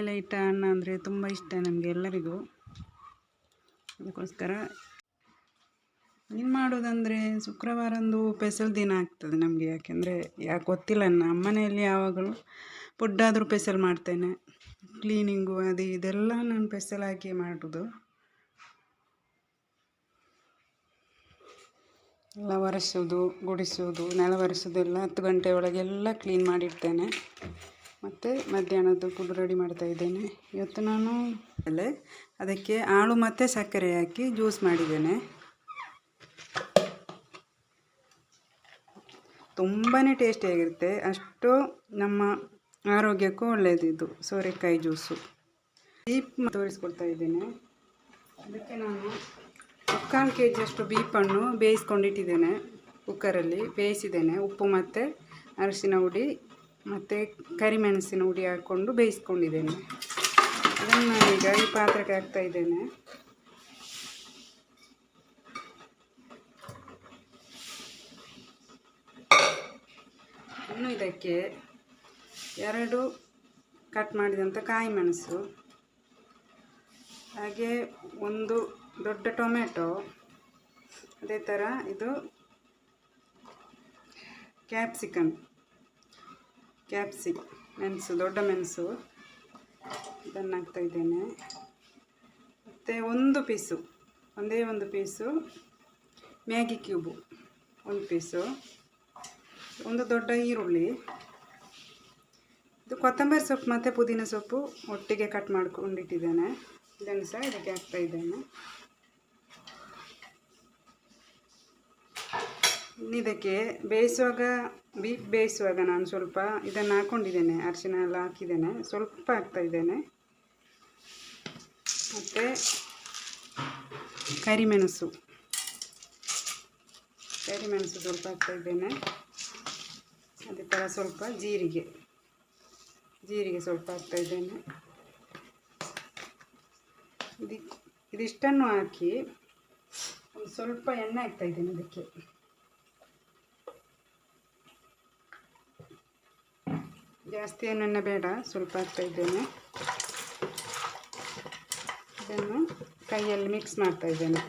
ಮೇಲೆ ಇಟ್ಟ ಅನ್ನ ಅಂದರೆ ತುಂಬ ಇಷ್ಟ ನಮಗೆ ಎಲ್ಲರಿಗೂ. ಅದಕ್ಕೋಸ್ಕರ ಏನು ಮಾಡೋದಂದರೆ ಶುಕ್ರವಾರಂದು ಪೆಸಲ್ ದಿನ ಆಗ್ತದೆ ನಮಗೆ, ಯಾಕೆಂದರೆ ಯಾಕೆ ಗೊತ್ತಿಲ್ಲ, ನಮ್ಮ ಮನೆಯಲ್ಲಿ ಯಾವಾಗಲೂ ಫುಡ್ಡಾದರೂ ಪೆಸಲ್ ಮಾಡ್ತೇನೆ. ಕ್ಲೀನಿಂಗು ಅದು ಇದೆಲ್ಲ ನಾನು ಪೆಸಲ್ ಹಾಕಿ ಮಾಡೋದು. ಎಲ್ಲ ಒರೆಸೋದು, ಗುಡಿಸೋದು, ನೆಲ ಒರೆಸೋದೆಲ್ಲ ಹತ್ತು ಗಂಟೆ ಒಳಗೆಲ್ಲ ಕ್ಲೀನ್ ಮಾಡಿಡ್ತೇನೆ. ಮತ್ತು ಮಧ್ಯಾಹ್ನದ್ದು ಫುಡ್ ರೆಡಿ ಮಾಡ್ತಾ ಇದ್ದೇನೆ. ಇವತ್ತು ನಾನು ಎಲೆ, ಅದಕ್ಕೆ ಆಳು ಮತ್ತು ಸಕ್ಕರೆ ಹಾಕಿ ಜ್ಯೂಸ್ ಮಾಡಿದ್ದೇನೆ. ತುಂಬಾ ಟೇಸ್ಟಿಯಾಗಿರುತ್ತೆ ಅಷ್ಟು ನಮ್ಮ ಆರೋಗ್ಯಕ್ಕೂ ಒಳ್ಳೆಯದಿದ್ದು ಸೋರೆಕಾಯಿ ಜ್ಯೂಸು ಬೀಪ್ ತೋರಿಸ್ಕೊಡ್ತಾ ಇದ್ದೇನೆ. ಅದಕ್ಕೆ ನಾನು ಮುಕ್ಕಾಲು ಕೆ ಜಿಯಷ್ಟು ಬೀಪನ್ನು ಬೇಯಿಸ್ಕೊಂಡಿಟ್ಟಿದ್ದೇನೆ. ಕುಕ್ಕರಲ್ಲಿ ಬೇಯಿಸಿದ್ದೇನೆ. ಉಪ್ಪು ಮತ್ತು ಅರಿಶಿನ ಹುಡಿ ಮತ್ತು ಕರಿಮೆಣಸಿನ ಹುಡಿ ಹಾಕ್ಕೊಂಡು ಬೇಯಿಸ್ಕೊಂಡಿದ್ದೇನೆ. ಅದನ್ನು ಈಗ ಈ ಪಾತ್ರಕ್ಕೆ ಹಾಕ್ತಾ ಇದ್ದೇನೆ. ಇನ್ನು ಇದಕ್ಕೆ ಎರಡು ಕಟ್ ಮಾಡಿದಂಥ ಕಾಯಿ ಮೆಣಸು ಹಾಗೆ ಒಂದು ದೊಡ್ಡ ಟೊಮೆಟೊ, ಅದೇ ಥರ ಇದು ಕ್ಯಾಪ್ಸಿಕಮ್ ಕ್ಯಾಪ್ಸಿ ಮೆಣಸು, ದೊಡ್ಡ ಮೆಣಸು. ಇದನ್ನು ಹಾಕ್ತಾ ಇದ್ದೇನೆ ಮತ್ತು ಒಂದು ಪೀಸು, ಒಂದೇ ಒಂದು ಪೀಸು ಮ್ಯಾಗಿ ಕ್ಯೂಬು, ಒಂದು ಪೀಸು. ಒಂದು ದೊಡ್ಡ ಈರುಳ್ಳಿ. ಇದು ಕೊತ್ತಂಬರಿ ಸೊಪ್ಪು ಮತ್ತು ಪುದೀನ ಸೊಪ್ಪು ಒಟ್ಟಿಗೆ ಕಟ್ ಮಾಡ್ಕೊಂಡಿಟ್ಟಿದ್ದೇನೆ. ಇದನ್ನು ಸಹ ಇದಕ್ಕೆ ಹಾಕ್ತಾ ಇದ್ದೇನೆ ಇದಕ್ಕೆ ಬೇಯಿಸುವಾಗ ಬೀಫ್ ಬೇಯಿಸುವಾಗ ನಾನು ಸ್ವಲ್ಪ ಇದನ್ನು ಹಾಕ್ಕೊಂಡಿದ್ದೇನೆ ಅರಿಶಿನ ಎಲ್ಲ ಹಾಕಿದ್ದೇನೆ. ಸ್ವಲ್ಪ ಹಾಕ್ತಾ ಇದ್ದೇನೆ. ಮತ್ತು ಕರಿಮೆಣಸು. ಕರಿಮೆಣಸು ಸ್ವಲ್ಪ ಹಾಕ್ತಾ ಇದ್ದೇನೆ. ಅದೇ ಥರ ಸ್ವಲ್ಪ ಜೀರಿಗೆ. ಜೀರಿಗೆ ಸ್ವಲ್ಪ ಹಾಕ್ತಾ ಇದ್ದೇನೆ. ಇದು ಇದಿಷ್ಟನ್ನು ಹಾಕಿ ಸ್ವಲ್ಪ ಎಣ್ಣೆ ಹಾಕ್ತಾ ಇದ್ದೇನೆ ಇದಕ್ಕೆ ಜಾಸ್ತಿ ಏನನ್ನ ಬೇಡ, ಸ್ವಲ್ಪ ಹಾಕ್ತಾ ಇದ್ದೇನೆ. ಇದನ್ನು ಕೈಯಲ್ಲಿ ಮಿಕ್ಸ್ ಮಾಡ್ತಾ ಇದ್ದೇನೆ.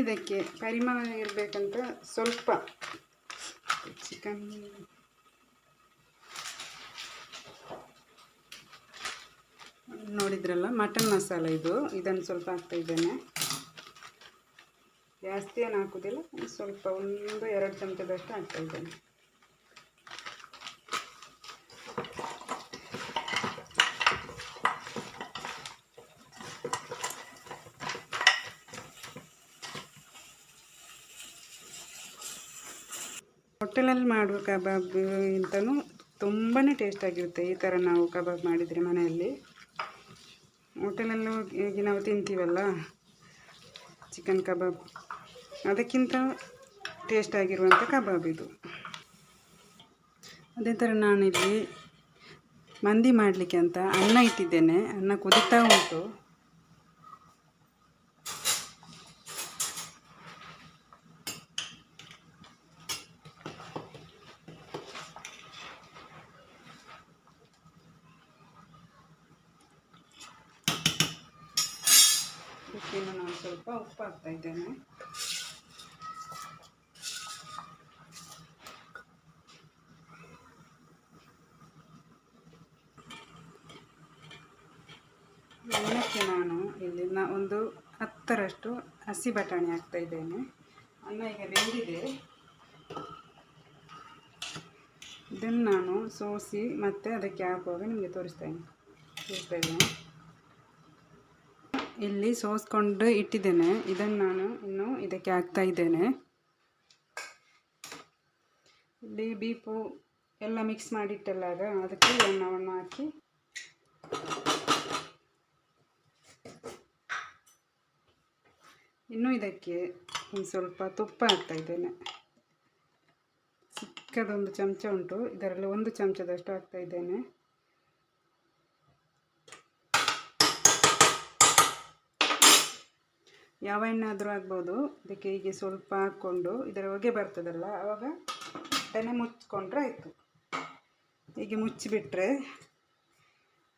ಇದಕ್ಕೆ ಪರಿಮಳ ಇರಬೇಕಂತ ಸ್ವಲ್ಪ ಚಿಕನ್ ನೋಡಿದ್ರಲ್ಲ, ಮಟನ್ ಮಸಾಲ ಇದು. ಇದನ್ನು ಸ್ವಲ್ಪ ಹಾಕ್ತಾ ಇದ್ದೇನೆ. ಜಾಸ್ತಿ ಏನು ಹಾಕೋದಿಲ್ಲ, ಸ್ವಲ್ಪ ಒಂದು ಎರಡು ಚಮಚದಷ್ಟು ಹಾಕ್ತಾ ಇದ್ದೇನೆ. ಹೋಟೆಲಲ್ಲಿ ಮಾಡುವ ಕಬಾಬ್ ಇಂತನೂ ತುಂಬಾ ಟೇಸ್ಟಾಗಿರುತ್ತೆ ಈ ಥರ ನಾವು ಕಬಾಬ್ ಮಾಡಿದರೆ ಮನೆಯಲ್ಲಿ. ಹೋಟೆಲಲ್ಲೂ ಈಗ ನಾವು ತಿಂತೀವಲ್ಲ? ಚಿಕನ್ ಕಬಾಬ್. ಅದಕ್ಕಿಂತ ಟೇಸ್ಟ್ ಆಗಿರುವಂಥ ಕಬಾಬ್ ಇದು. ಅದೇ ಥರ ನಾನಿಲ್ಲಿ ಮಂದಿ ಮಾಡಲಿಕ್ಕೆ ಅಂತ ಅನ್ನ ಇಟ್ಟಿದ್ದೇನೆ. ಅನ್ನ ಕುದಿತಾ ಉಂಟು. ಇದಕ್ಕಿನ್ನು ನಾನು ಸ್ವಲ್ಪ ಉಪ್ಪು ಹಾಕ್ತಾ ಇದ್ದೇನೆ. ಅನ್ನಕ್ಕೆ ನಾನು ಇಲ್ಲಿ ನಾ ಒಂದು ಹತ್ತರಷ್ಟು ಹಸಿ ಬಟಾಣಿ ಹಾಕ್ತಾ ಇದ್ದೇನೆ. ಅನ್ನ ಈಗ ಬೆಂದಿದೆ. ಇದನ್ನು ನಾನು ಸೋಸಿ ಮತ್ತೆ ಅದಕ್ಕೆ ಹಾಕುವಾಗ ನಿಮಗೆ ತೋರಿಸ್ತೇನೆ ತೋರಿಸ್ತಾ ಇದ್ದೇನೆ. ಇಲ್ಲಿ ಸೋಸ್ಕೊಂಡು ಇಟ್ಟಿದ್ದೇನೆ. ಇದನ್ನು ನಾನು ಇನ್ನು ಇದಕ್ಕೆ ಹಾಕ್ತಾ ಇದ್ದೇನೆ. ಇಲ್ಲಿ ಬೀಪು ಎಲ್ಲ ಮಿಕ್ಸ್ ಮಾಡಿಟ್ಟಲ್ಲಾಗ ಅದಕ್ಕೆ ಎಣ್ಣವನ್ನು ಹಾಕಿ. ಇನ್ನು ಇದಕ್ಕೆ ಒಂದು ಸ್ವಲ್ಪ ತುಪ್ಪ ಹಾಕ್ತಾ ಇದ್ದೇನೆ. ಚಿಕ್ಕದೊಂದು ಚಮಚ ಉಂಟು. ಇದರಲ್ಲಿ ಒಂದು ಚಮಚದಷ್ಟು ಹಾಕ್ತಾ ಇದ್ದೇನೆ. ಯಾವ ಎಣ್ಣೆ ಆದರೂ ಆಗ್ಬೋದು. ಇದಕ್ಕೆ ಹೀಗೆ ಸ್ವಲ್ಪ ಹಾಕ್ಕೊಂಡು ಇದರ ಹೊಗೆ ಬರ್ತದಲ್ಲ ಆವಾಗ ತೆನೆ ಮುಚ್ಚಿಕೊಂಡ್ರೆ ಆಯಿತು. ಹೀಗೆ ಮುಚ್ಚಿಬಿಟ್ರೆ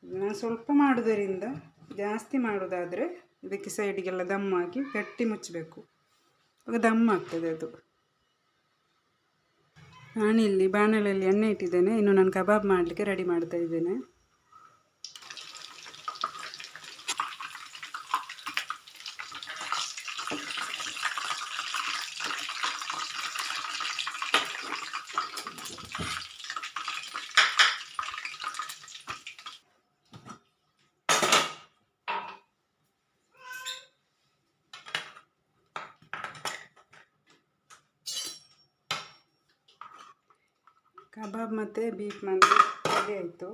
ನಾನು ಸ್ವಲ್ಪ ಮಾಡೋದರಿಂದ ಜಾಸ್ತಿ ಮಾಡೋದಾದರೆ ಇದಕ್ಕೆ ಸೈಡಿಗೆಲ್ಲ ದಮ್ ಹಾಕಿ ಗಟ್ಟಿ ಮುಚ್ಚಬೇಕು ಆಗ ದಮ್ ಆಗ್ತದೆ ಅದು. ನಾನಿಲ್ಲಿ ಬಾಣಲೆಯಲ್ಲಿ ಎಣ್ಣೆ ಇಟ್ಟಿದ್ದೇನೆ. ಇನ್ನು ನಾನು ಕಬಾಬ್ ಮಾಡಲಿಕ್ಕೆ ರೆಡಿ ಮಾಡ್ತಾ ಇದ್ದೇನೆ. ಕಬಾಬ್ ಮತ್ತು ಬೀಫ್ ಮಂದಿ ಹಾಗೆ ಆಯಿತು.